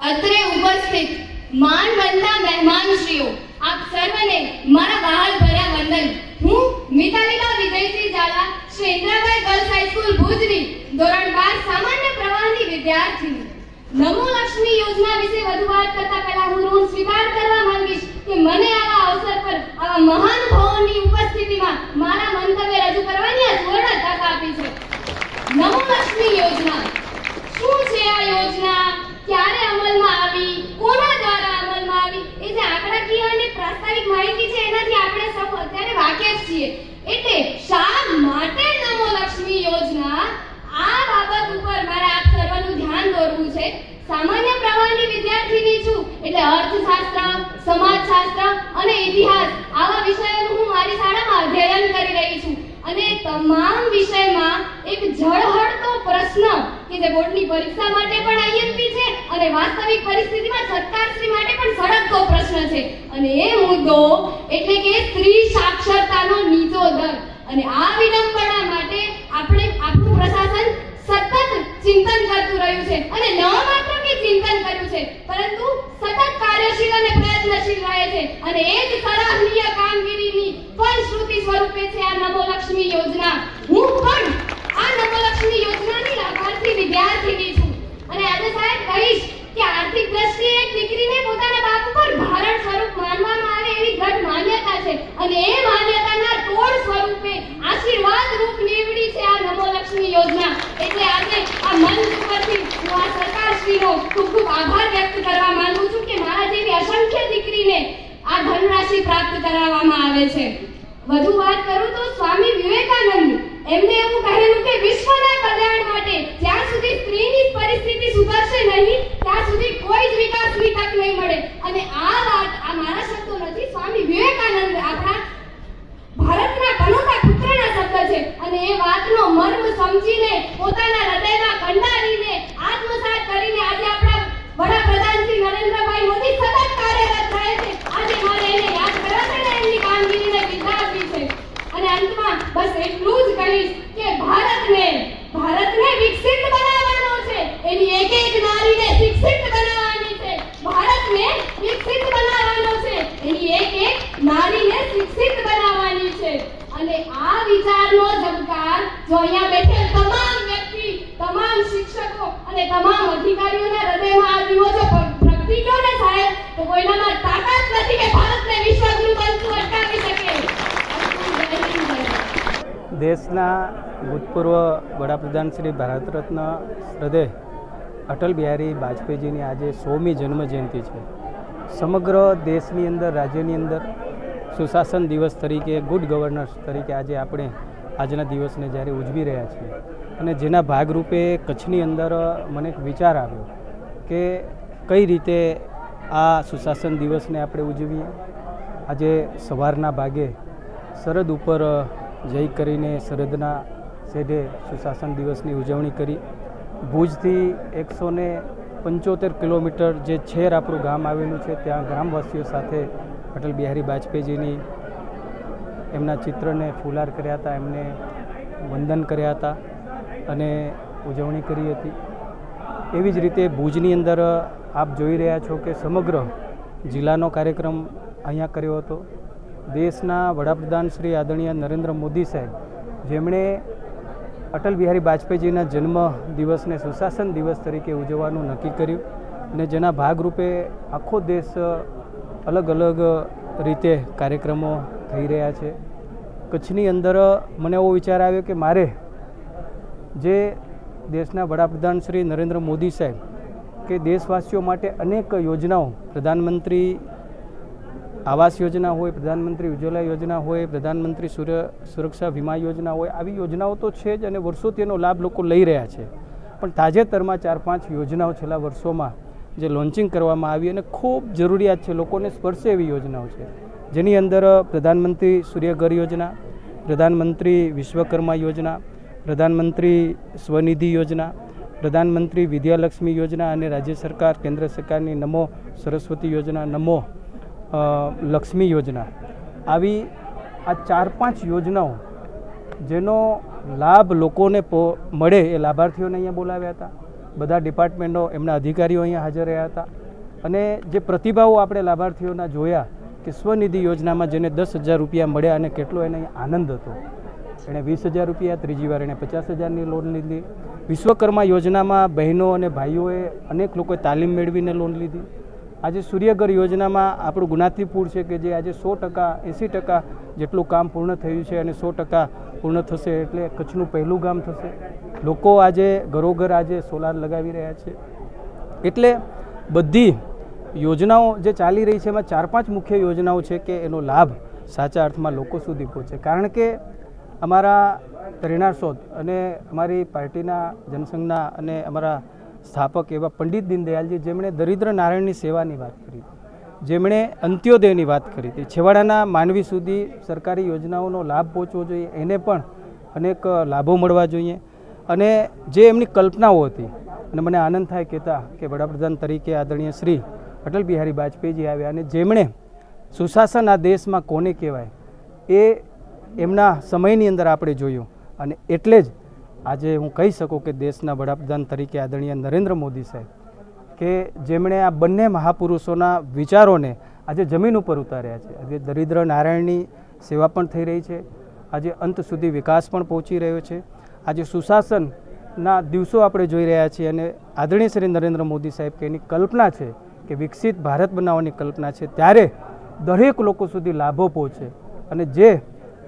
અત્રે ઉપસ્થિત માન મહેમાન મહેમાનશ્રીઓ, આપ સર્વને મારા બહાલ ભર્યા વંદન. હું Mitaliba Vijaysinh Jhala, Shri Indrabhai girls high school ભુજની ધોરણ બાર સામાન્ય પ્રવાહની વિદ્યાર્થીની. નમો લક્ષ્મી યોજના વિશે વધુ વાત કરતા પહેલા હું ઋણ સ્વીકાર કરવા માંગીશ કે મને આવા અવસર પર આવા મહાનુભાવોની ઉપસ્થિતિમાં મારા મંતવ્ય રજૂ કરવાની આ સુવર્ણ તક આપી છે. નમો લક્ષ્મી યોજના. શું છે આ યોજના? ક્યારે અમલમાં આવી? કોના દ્વારા અમલમાં આવી? એ જે આંકડાકીય અને પ્રાસ્તાવિક માહિતી છે, એનાથી આપણે સૌ અત્યારે વાકેફ છીએ. એટલે શા માટે નમો લક્ષ્મી યોજના? આ બાબત ઉપર મારે આપ સર્વનું ધ્યાન દોરવું છે. સામાન્ય પ્રવાહની વિદ્યાર્થીની છું, એટલે અર્થશાસ્ત્ર, સમાજશાસ્ત્ર અને ઇતિહાસ, આવા વિષયોનું હું મારી શાળામાં અધ્યયન કરી રહી છું. અને તમામ વિષયમાં એક ઝળહળતો પ્રશ્ન કે જે બોર્ડની પરીક્ષા માટે પણ આઈએમપી છે અને વાસ્તવિક પરિસ્થિતિમાં સરકારશ્રી માટે પણ સળગતો પ્રશ્ન છે. અને એ મુદ્દો એટલે કે સ્ત્રી સાક્ષરતાનો નીચો દર. અને આ વિડંબના માટે આપણે આપણું પ્રશાસન સતત ચિંતન કરતું રહ્યું છે. અને ન માત્ર કે ચિંતન કર્યું છે, પરંતુ સતત કાર્યશીલ અને પ્રયત્નશીલ રહે છે. અને એ જ સરાહનીય કામગીરીની ફળશ્રુતિ સ્વરૂપે છે આ નમો લક્ષ્મી યોજના. હું પણ આ નમો લક્ષ્મી યોજનાની લાભાર્થી વિદ્યાર્થીની છું અને આજે સાહેબ કહીશ કે આર્થિક દ્રષ્ટિએ એક દીકરીને પોતાના બાપ ઉપર ભારણ સ્વરૂપ માનવામાં આવે એવી દ્રઢ માન્યતા છે અને એ માન્યતાના તોડ સ્વરૂપે આશીર્વાદ રૂપ નીવડી છે આ નમો લક્ષ્મી યોજના એટલે આજે આ મંચ ઉપરથી હું આ સરકારશ્રીનો ખૂબ ખૂબ આભાર વ્યક્ત કરવા માંગુ છું કે મારા જેવી અસંખ્ય દીકરીને આ ધનરાશિ પ્રાપ્ત કરાવવામાં આવે છે. વધુ વાત કરું તો સ્વામી વિવેકાનંદ એમને એવું કહેલું કે વિશ્વના કલ્યાણ માટે જ્યાં સુધી સ્ત્રીની પરિસ્થિતિ સુધરશે નહીં, ત્યાં સુધી કોઈ જ વિકાસની તક નહીં મળે. અને આ વાત આ મારા શબ્દો નથી સ્વામી વિવેકાનંદ આપણા ભારતના પનોતા પુત્રના શબ્દ છે અને એ વાતનો મર્મ સમજીને પોતાના હૃદયમાં કંડારીને આત્મસાત કરીને આજે આપણા વડાપ્રધાન શ્રી નરેન્દ્રભાઈ મોદી સતત કાર્યરત રહે છે આજે મારે એને યાદ કરવા છે ને એમની કામગીરીને બિરદાવવી છે અને અંતમાં બસ એટલું જ કહીશ કે ભારતને ભારતને વિકસિત બનાવવાનો છે એની એક એક નારીને શિક્ષિત બનાવવાની છે ભારતને વિકસિત બનાવવાનો છે એની એક એક નારીને શિક્ષિત બનાવવાની છે અને આ વિચારનો ઝબકાર જો અહીંયા બેઠેલ તમામ વ્યક્તિ, તમામ શિક્ષકો અને તમામ અધિકારીઓના હૃદયમાં આ દિવસો પ્રગટી ગયો ને સાહેબ તો કોઈનામાં તાકાત નથી કે ભારતને વિશ્વગુરુ બનતું અટકાવી શકે. દેશના ભૂતપૂર્વ વડાપ્રધાન શ્રી ભારત રત્ન હૃદય અટલ બિહારી વાજપેયીજીની આજે સોમી જન્મ જયંતિ છે સમગ્ર દેશની અંદર, રાજ્યની અંદર સુશાસન દિવસ તરીકે, ગુડ ગવર્નન્સ તરીકે આજે આપણે આજના દિવસને જ્યારે ઉજવી રહ્યા છીએ. અને જેના ભાગરૂપે કચ્છની અંદર મને એક વિચાર આવ્યો કે કઈ રીતે આ સુશાસન દિવસને આપણે ઉજવીએ? આજે સવારના ભાગે સરહદ ઉપર જઈ કરીને સરહદના સેઢે સુશાસન દિવસની ઉજવણી કરી. ભુજથી એકસો ને પંચોતેર કિલોમીટર જે છેર આપણું ગામ આવેલું છે, ત્યાં ગ્રામવાસીઓ સાથે અટલ બિહારી વાજપેયીજીની એમના ચિત્રને ફુલાર કર્યા હતા, એમને વંદન કર્યા હતા અને ઉજવણી કરી હતી. એવી જ રીતે ભુજની અંદર આપ જોઈ રહ્યા છો કે સમગ્ર જિલ્લાનો કાર્યક્રમ અહીંયા કર્યો હતો. દેશના વડાપ્રધાન શ્રી આદરણીય નરેન્દ્ર મોદી સાહેબ, જેમણે અટલ બિહારી વાજપેયીજીના જન્મ દિવસને સુશાસન દિવસ તરીકે ઉજવવાનું નક્કી કર્યું અને જેના ભાગરૂપે આખો દેશ અલગ અલગ રીતે કાર્યક્રમો થઈ રહ્યા છે. કચ્છની અંદર મને એવો વિચાર આવ્યો કે મારે જે દેશના વડાપ્રધાન શ્રી નરેન્દ્ર મોદી સાહેબ કે દેશવાસીઓ માટે અનેક યોજનાઓ, પ્રધાનમંત્રી આવાસ યોજના હોય, પ્રધાનમંત્રી ઉજ્જવલા યોજના હોય, પ્રધાનમંત્રી સૂર્ય સુરક્ષા વીમા યોજના હોય, આવી યોજનાઓ તો છે જ અને વર્ષોથી એનો લાભ લોકો લઈ રહ્યા છે. પણ તાજેતરમાં ચાર પાંચ યોજનાઓ છેલ્લા વર્ષોમાં જે લોન્ચિંગ કરવામાં આવી અને ખૂબ જરૂરિયાત છે લોકોને સ્પર્શે એવી યોજનાઓ છે. જેની અંદર પ્રધાનમંત્રી સૂર્યઘર યોજના, પ્રધાનમંત્રી વિશ્વકર્મા યોજના, પ્રધાનમંત્રી સ્વનિધિ યોજના, પ્રધાનમંત્રી વિદ્યાલક્ષ્મી યોજના અને રાજ્ય સરકાર, કેન્દ્ર સરકારની નમો સરસ્વતી યોજના, નમો લક્ષ્મી યોજના. આવી આ ચાર પાંચ યોજનાઓ જેનો લાભ લોકોને મળે એ લાભાર્થીઓને અહીંયા બોલાવ્યા હતા. બધા ડિપાર્ટમેન્ટો એમના અધિકારીઓ અહીંયા હાજર રહ્યા હતા. અને જે પ્રતિભાવો આપણે લાભાર્થીઓના જોયા કે સ્વનિધિ યોજનામાં જેને દસ હજાર રૂપિયા મળ્યા અને કેટલો એને આનંદ હતો. એણે વીસ હજાર રૂપિયા, ત્રીજી વાર એણે પચાસ હજારની લોન લીધી. વિશ્વકર્મા યોજનામાં બહેનો અને ભાઈઓએ અનેક લોકોએ તાલીમ મેળવીને લોન લીધી. આજે સૂર્યઘર યોજનામાં આપણું ગુનાથીપુર છે કે જે આજે સો ટકા, એંસી ટકા જેટલું કામ પૂર્ણ થયું છે અને સો ટકા પૂર્ણ થશે એટલે કચ્છનું પહેલું ગામ થશે. લોકો આજે ઘરોઘર આજે સોલાર લગાવી રહ્યા છે. એટલે બધી યોજનાઓ જે ચાલી રહી છે, એમાં ચાર પાંચ મુખ્ય યોજનાઓ છે કે એનો લાભ સાચા અર્થમાં લોકો સુધી પહોંચે. કારણ કે અમારા તરિણાર અને અમારી પાર્ટીના જનસંઘના અને અમારા સ્થાપક એવા પંડિત દીનદયાલજી જેમણે દરિદ્ર નારાયણની સેવાની વાત કરી. જેમણે અંત્યોદયની વાત કરી હતી. છેવાડાના માનવી સુધી સરકારી યોજનાઓનો લાભ પહોંચવો જોઈએ, એને પણ અનેક લાભો મળવા જોઈએ. અને જે એમની કલ્પનાઓ હતી, અને મને આનંદ થાય કહેતા કે વડાપ્રધાન તરીકે આદરણીય શ્રી અટલ બિહારી વાજપેયીજી આવ્યા અને જેમણે સુશાસન આ દેશમાં કોને કહેવાય, એ એમના સમયની અંદર આપણે જોયું. અને એટલે જ આજે હું કહી શકું કે દેશના વડાપ્રધાન તરીકે આદરણીય નરેન્દ્ર મોદી સાહેબ કે જેમણે આ બંને મહાપુરુષોના વિચારોને આજે જમીન ઉપર ઉતાર્યા છે. આજે દરિદ્ર નારાયણની સેવા પણ થઈ રહી છે. આજે અંત સુધી વિકાસ પણ પહોંચી રહ્યો છે. આજે સુશાસનના દિવસો આપણે જોઈ રહ્યા છીએ અને આદરણીય શ્રી નરેન્દ્ર મોદી સાહેબ કે એની કલ્પના છે કે વિકસિત ભારત બનાવવાની કલ્પના છે ત્યારે દરેક લોકો સુધી લાભો પહોંચે અને જે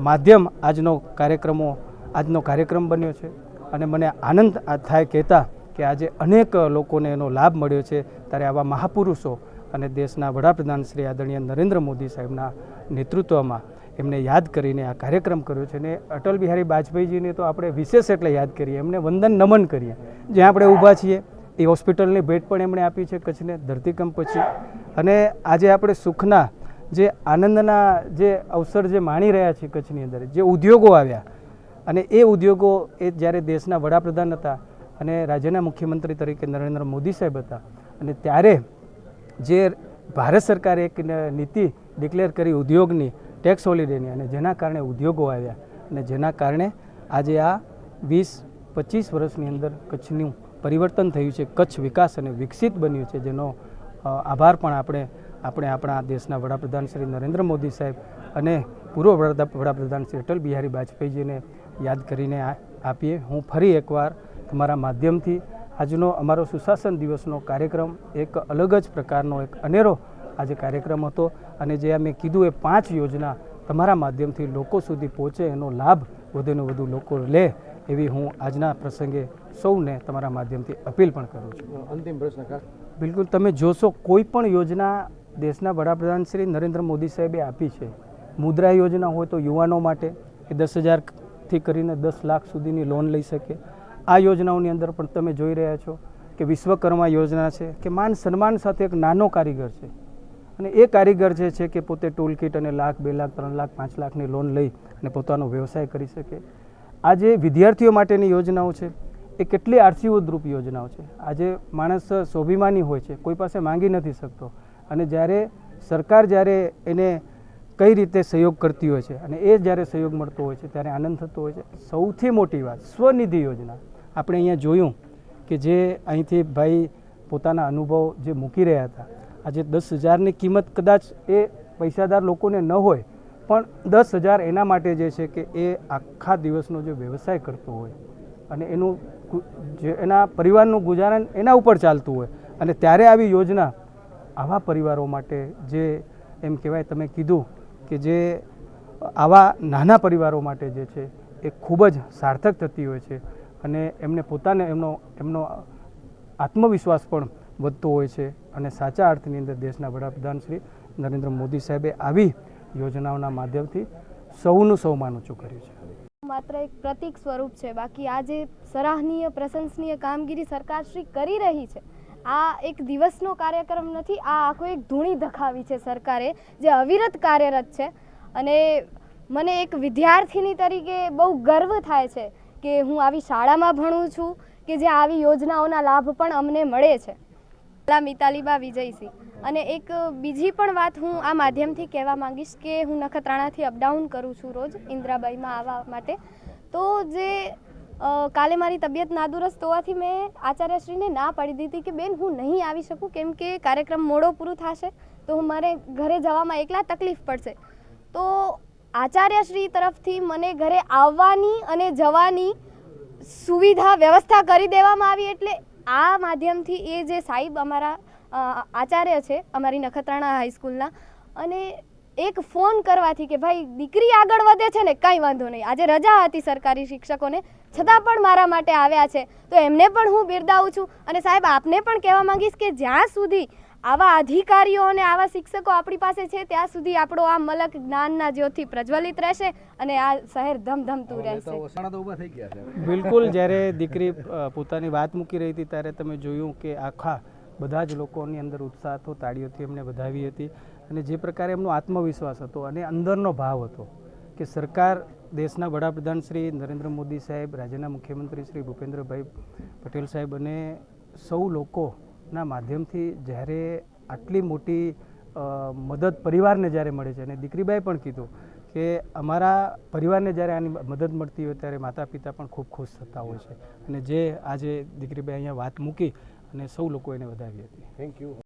માધ્યમ આજનો કાર્યક્રમો, આજનો કાર્યક્રમ બન્યો છે અને મને આનંદ થાય કહેતા કે આજે અનેક લોકોને એનો લાભ મળ્યો છે ત્યારે આવા મહાપુરુષો અને દેશના વડાપ્રધાન શ્રી આદરણીય નરેન્દ્ર મોદી સાહેબના નેતૃત્વમાં એમને યાદ કરીને આ કાર્યક્રમ કર્યો છે ને અટલ બિહારી વાજપેયીજીને તો આપણે વિશેષ એટલે યાદ કરીએ, એમને વંદન નમન કરીએ. જ્યાં આપણે ઊભા છીએ, એ હોસ્પિટલની ભેટ પણ એમણે આપી છે કચ્છને ધરતીકંપ પછી. અને આજે આપણે સુખના જે આનંદના જે અવસર જે માણી રહ્યા છીએ કચ્છની અંદર, જે ઉદ્યોગો આવ્યા. અને એ ઉદ્યોગો એ જ્યારે દેશના વડાપ્રધાન હતા અને રાજ્યના મુખ્યમંત્રી તરીકે નરેન્દ્ર મોદી સાહેબ હતા. અને ત્યારે જે ભારત સરકારે એક નીતિ ડિક્લેર કરી ઉદ્યોગની ટેક્સ હોલિડેની અને જેના કારણે ઉદ્યોગો આવ્યા અને જેના કારણે આજે આ વીસ, પચીસ વર્ષની અંદર કચ્છનું પરિવર્તન થયું છે, કચ્છ વિકાસ અને વિકસિત બન્યું છે, જેનો આભાર પણ આપણે આપણે આપણા દેશના વડાપ્રધાન શ્રી નરેન્દ્ર મોદી સાહેબ અને પૂર્વ વડા- વડાપ્રધાન શ્રી અટલ બિહારી વાજપેયીજીને યાદ કરીને આપીએ. હું ફરી એકવાર તમારા માધ્યમથી આજનો અમારો સુશાસન દિવસનો કાર્યક્રમ એક અલગ જ પ્રકારનો એક અનેરો આજે કાર્યક્રમ હતો અને જે મેં કીધું એ પાંચ યોજના તમારા માધ્યમથી લોકો સુધી પહોંચે એનો લાભ વધુને વધુ લોકો લે એવી હું આજના પ્રસંગે સૌને તમારા માધ્યમથી અપીલ પણ કરું છું. અંતિમ પ્રશ્ન બિલકુલ તમે જોશો કોઈ પણ યોજના દેશના વડાપ્રધાન શ્રી નરેન્દ્ર મોદી સાહેબે આપી છે. મુદ્રા યોજના હોય તો યુવાનો માટે એ દસ હજારથી કરીને દસ લાખ સુધીની લોન લઈ શકે. આ યોજનાઓની અંદર પણ તમે જોઈ રહ્યા છો કે વિશ્વકર્મા યોજના છે, કે માન સન્માન સાથે એક નાનો કારીગર છે. અને એ કારીગર જે છે કે પોતે ટૂલ કિટ અને લાખ, બે લાખ, ત્રણ લાખ, પાંચ લાખની લોન લઈ અને પોતાનો વ્યવસાય કરી શકે. આ જે વિદ્યાર્થીઓ માટેની યોજનાઓ છે, એ કેટલી આરસીઓદ્રુપ યોજનાઓ છે. આજે માણસ સ્વાભિમાની હોય છે, કોઈ પાસે માંગી નથી શકતો. અને જ્યારે સરકાર જ્યારે એને કઈ રીતે સહયોગ કરતી હોય છે અને એ જ્યારે સહયોગ મળતો હોય છે, ત્યારે આનંદ થતો હોય છે. સૌથી મોટી વાત, સ્વનિધિ યોજના. આપણે અહીંયા જોયું કે જે અહીંથી ભાઈ પોતાના અનુભવ જે મૂકી રહ્યા હતા. આજે દસ હજારની કિંમત કદાચ એ પૈસાદાર લોકોને ન હોય, પણ દસ હજાર એના માટે જે છે કે એ આખા દિવસનો જે વ્યવસાય કરતો હોય અને એનું જે એના પરિવારનું ગુજારણ એના ઉપર ચાલતું હોય. અને ત્યારે આવી યોજના આવા પરિવારો માટે જે એમ કહેવાય, તમે કીધું કે જે આવા નાના પરિવારો માટે જે છે એ ખૂબ જ સાર્થક થતી હોય છે. અને એમને પોતાને એમનો એમનો આત્મવિશ્વાસ પણ વધતો હોય છે અને સાચા અર્થની અંદર દેશના વડાપ્રધાન શ્રી નરેન્દ્ર મોદી સાહેબે આવી યોજનાઓના માધ્યમથી સૌનું સૌમાન ઊંચું કર્યું છે. માત્ર એક પ્રતિક સ્વરૂપ છે, બાકી આ જે સરાહનીય, પ્રશંસનીય કામગીરી સરકારશ્રી કરી રહી છે, આ એક દિવસનો કાર્યક્રમ નથી, આ આખો એક ધૂણી ધખાવી છે સરકારે, જે અવિરત કાર્યરત છે. અને મને એક વિદ્યાર્થીની તરીકે બહુ ગર્વ થાય છે કે હું આવી શાળામાં ભણું છું કે જે આવી યોજનાઓના લાભ પણ અમને મળે છે. લા મિતાલીબા વિજયસિંહ. અને એક બીજી પણ વાત હું આ માધ્યમથી કહેવા માંગીશ કે હું નખત્રાણાથી અપડાઉન કરું છું રોજ ઇન્દ્રાબાઈમાં આવવા માટે. તો જે કાલે મારી તબિયત નાદુરસ્ત હોવાથી મેં આચાર્યશ્રીને ના પાડી દીધી કે બેન હું નહીં આવી શકું કેમ કે કાર્યક્રમ મોડો પૂરું થશે તો હું મારે ઘરે જવામાં એકલા તકલીફ પડશે. તો આચાર્યશ્રી તરફથી મને ઘરે આવવાની અને જવાની સુવિધા, વ્યવસ્થા કરી દેવામાં આવી એટલે આ માધ્યમથી એ જે સાહેબ અમારા આચાર્ય છે, અમારી નખત્રાણા હાઈસ્કૂલના અને એક ફોન કરવાથી કે ભાઈ, દીકરી આગળ વધે છે ને, કાંઈ વાંધો નહીં. આજે રજા હતી સરકારી શિક્ષકોને, છતાં પણ મારા માટે આવ્યા છે. તો એમને પણ હું બિરદાવું છું. અને સાહેબ, આપને પણ કહેવા માંગીશ કે જ્યાં સુધી આવા અધિકારીઓ અને આવા શિક્ષકો આપણી પાસે છે ત્યાં સુધી આપણો આ મલક જ્ઞાનના જ્યોતિ પ્રજ્વલિત રહેશે અને આ શહેર ધમધમતું રહેશે. બિલકુલ જ્યારે દીકરી પોતાની વાત મૂકી રહી હતી ત્યારે તમે જોયું કે આખા બધા જ લોકોની અંદર ઉત્સાહ હતો તાળીઓથી એમને વધાવી હતી અને જે પ્રકારે એમનો આત્મવિશ્વાસ હતો અને અંદરનો ભાવ હતો કે સરકાર દેશના વડાપ્રધાન શ્રી નરેન્દ્ર મોદી સાહેબ રાજ્યના મુખ્યમંત્રી શ્રી ભૂપેન્દ્રભાઈ પટેલ સાહેબ અને સૌ લોકોના માધ્યમથી જ્યારે આટલી મોટી મદદ પરિવારને જ્યારે મળે છે, અને દીકરીબાઈ પણ કીધું કે અમારા પરિવારને જ્યારે આની મદદ મળતી હોય ત્યારે માતા પિતા પણ ખૂબ ખુશ થતા હોય છે. અને જે આજે દીકરીબાઈ અહીંયા વાત મૂકી અને સૌ લોકો એને વધાવી હતી. Thank you